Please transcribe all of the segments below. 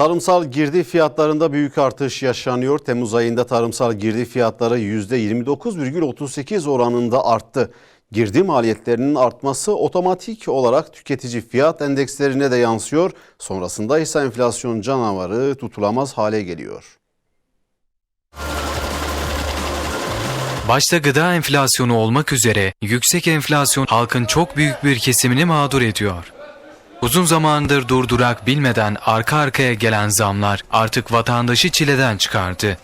Tarımsal girdi fiyatlarında büyük artış yaşanıyor. Temmuz ayında tarımsal girdi fiyatları %29,38 oranında arttı. Girdi maliyetlerinin artması otomatik olarak tüketici fiyat endekslerine de yansıyor. Sonrasında ise enflasyon canavarı tutulamaz hale geliyor. Başta gıda enflasyonu olmak üzere yüksek enflasyon halkın çok büyük bir kesimini mağdur ediyor. Uzun zamandır durdurak bilmeden arka arkaya gelen zamlar artık vatandaşı çileden çıkardı.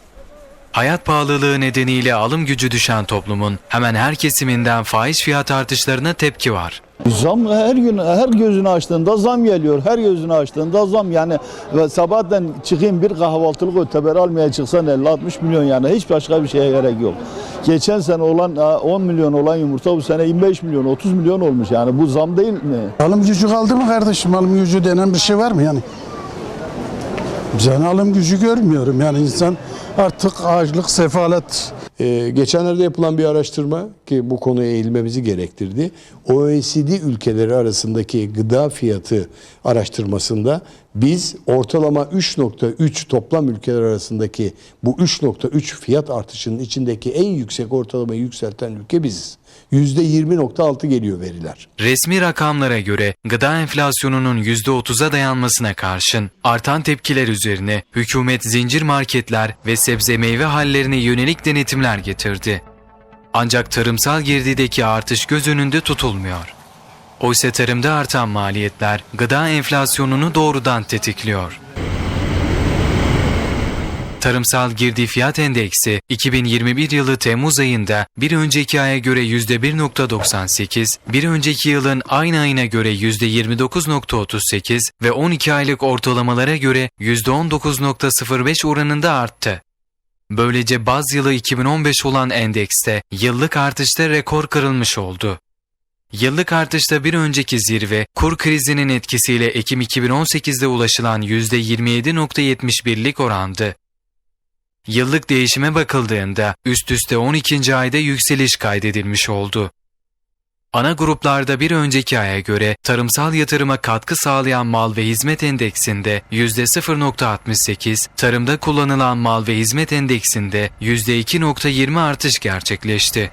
Hayat pahalılığı nedeniyle alım gücü düşen toplumun hemen her kesiminden faiz fiyat artışlarına tepki var. Zam her gün her gözünü açtığında zam geliyor. Her gözünü açtığında zam yani ve sabahtan çıkayım bir kahvaltılık öteber almaya çıksan 50-60 milyon yani hiç başka bir şeye gerek yok. Geçen sene olan 10 milyon olan yumurta bu sene 25 milyon 30 milyon olmuş yani bu zam değil mi? Alım gücü kaldı mı kardeşim? Alım gücü denen bir şey var mı yani? Ben alım gücü görmüyorum. Yani insan artık açlık, sefalet Ee, geçenlerde yapılan bir araştırma ki bu konuya eğilmemizi gerektirdi. OECD ülkeleri arasındaki gıda fiyatı araştırmasında biz ortalama 3.3 toplam ülkeler arasındaki bu 3.3 fiyat artışının içindeki en yüksek ortalamayı yükselten ülke biziz. %20.6 geliyor veriler. Resmi rakamlara göre gıda enflasyonunun %30'a dayanmasına karşın artan tepkiler üzerine hükümet zincir marketler ve sebze meyve hallerine yönelik denetimler getirdi. Ancak tarımsal girdideki artış göz önünde tutulmuyor. Oysa tarımda artan maliyetler gıda enflasyonunu doğrudan tetikliyor. Tarımsal girdi fiyat endeksi 2021 yılı Temmuz ayında bir önceki aya göre %1.98, bir önceki yılın aynı ayına göre %29.38 ve 12 aylık ortalamalara göre %19.05 oranında arttı. Böylece baz yılı 2015 olan endekste yıllık artışta rekor kırılmış oldu. Yıllık artışta bir önceki zirve, kur krizinin etkisiyle Ekim 2018'de ulaşılan %27.71'lik orandı. Yıllık değişime bakıldığında üst üste 12. ayda yükseliş kaydedilmiş oldu. Ana gruplarda bir önceki aya göre tarımsal yatırıma katkı sağlayan mal ve hizmet endeksinde %0.68, tarımda kullanılan mal ve hizmet endeksinde %2.20 artış gerçekleşti.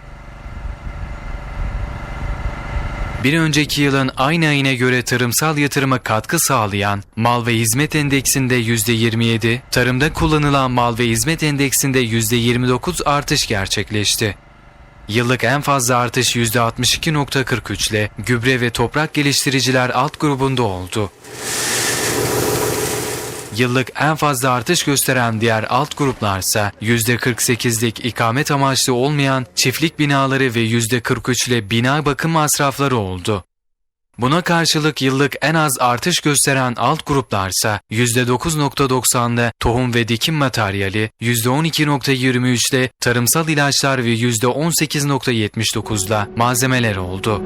Bir önceki yılın aynı ayına göre tarımsal yatırıma katkı sağlayan mal ve hizmet endeksinde %27, tarımda kullanılan mal ve hizmet endeksinde %29 artış gerçekleşti. Yıllık en fazla artış %62.43 ile gübre ve toprak geliştiriciler alt grubunda oldu. Yıllık en fazla artış gösteren diğer alt gruplarsa %48'lik ikamet amaçlı olmayan çiftlik binaları ve %43 ile bina bakım masrafları oldu. Buna karşılık yıllık en az artış gösteren alt gruplarsa %9.90'da tohum ve dikim materyali, %12.23'de tarımsal ilaçlar ve %18.79'da malzemeler oldu.